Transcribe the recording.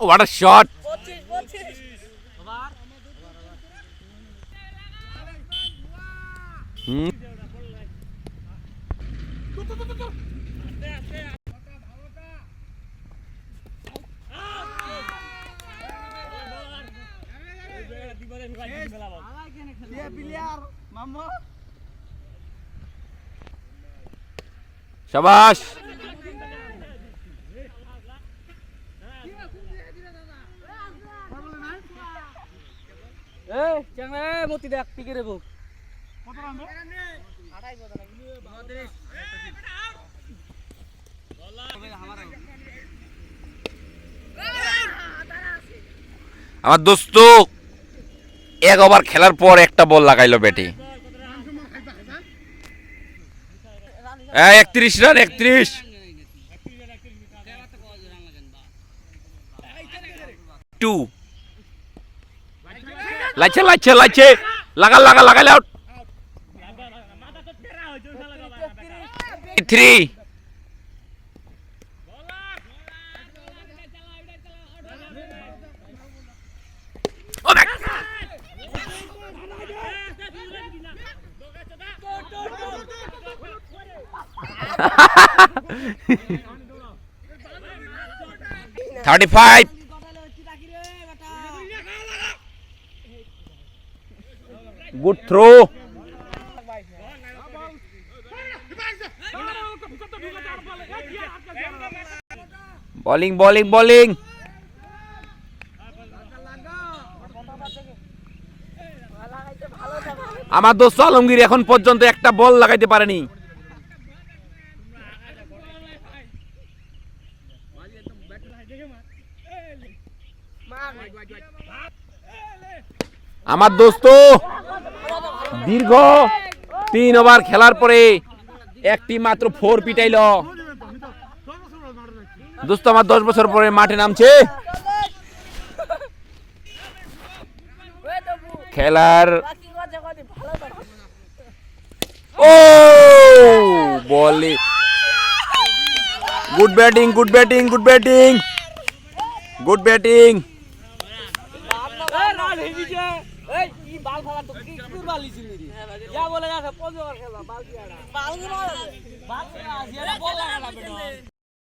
What a shot হুম শাবাশ এই মতি দেখ রেবো আমার দোস্ত এক ওভার খেলার পর একটা বল লাগাইলো ব্যাটে একত্রিশ রান একত্রিশ। টু। লাগছে লাগছে লাগছে। লাগা লাগা লাগালে out three. Thirty five good throw bowling bowling bowling আমার দোস্ত আলমগীর এখন পর্যন্ত একটা বল লাগাইতে পারেনি। আমার দোস্ত, দীর্ঘ তিন ওভার খেলার পরে একটি মাত্র ফোর পিটাইল। দোস্ত, আমার দশ বছর পরে মাঠে নামছে। খেলার ও, বলে good batting good batting good batting good batting যা বলে যা পঞ্চবার খেলা বাল দিয়া বাল